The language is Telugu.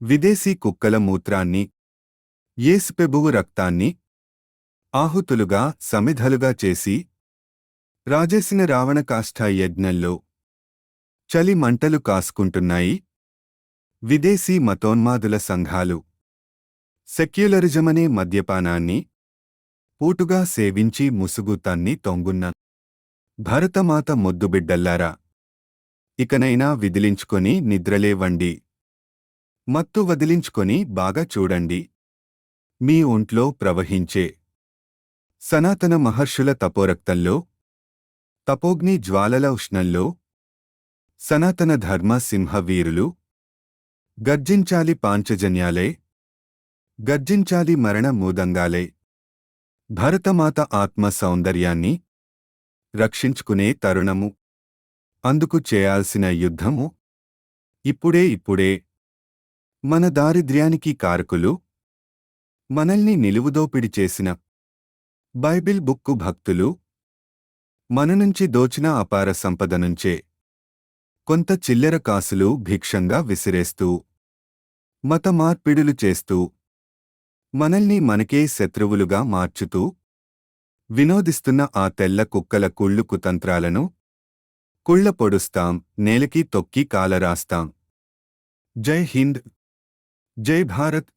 విదేశీ కుక్కల మూత్రాన్ని ఏసుపెబువు రక్తాన్ని ఆహుతులుగా సమిధలుగా చేసి రాజేసిన రావణ యజ్ఞంలో చలి మంటలు కాసుకుంటున్నాయి. విదేశీ మతోన్మాదుల సంఘాలు సెక్యులరిజమనే మద్యపానాన్ని పూటుగా సేవించి ముసుగు తన్ని తొంగున్న భరతమాత మొద్దుబిడ్డల్లారా. ఇకనైనా విదిలించుకొని నిద్రలేవండి. మత్తు వదిలించుకొని బాగా చూడండి. మీ ఒంట్లో ప్రవహించే సనాతన మహర్షుల తపోరక్తంలో తపోగ్ని జ్వాలల ఉష్ణంలో సనాతన ధర్మ సింహ వీరులు గర్జించాలి పాంచజన్యాలే గర్జించాలి మరణ మూదంగాలే. భరతమాత ఆత్మ సౌందర్యాన్ని రక్షించుకునే తరుణము. అందుకు చేయాల్సిన యుద్ధము ఇప్పుడే ఇప్పుడే. మన దారిద్ర్యానికి కారకులు మనల్ని నిలువుదోపిడి చేసిన బైబిల్ బుక్కు భక్తులు మన నుంచి దోచిన అపార సంపద నుంచే కొంత చిల్లర కాసులు భిక్షంగా విసిరేస్తూ మత మార్పిడులు చేస్తూ మనల్ని మనకే శత్రువులుగా మార్చుతూ వినోదిస్తున్న ఆ తెల్ల కుక్కల కుళ్ళు కుతంత్రాలను కుళ్ళ పొడుస్తాం నేలకి తొక్కి కాలరాస్తాం. జై హింద్. జై భారత్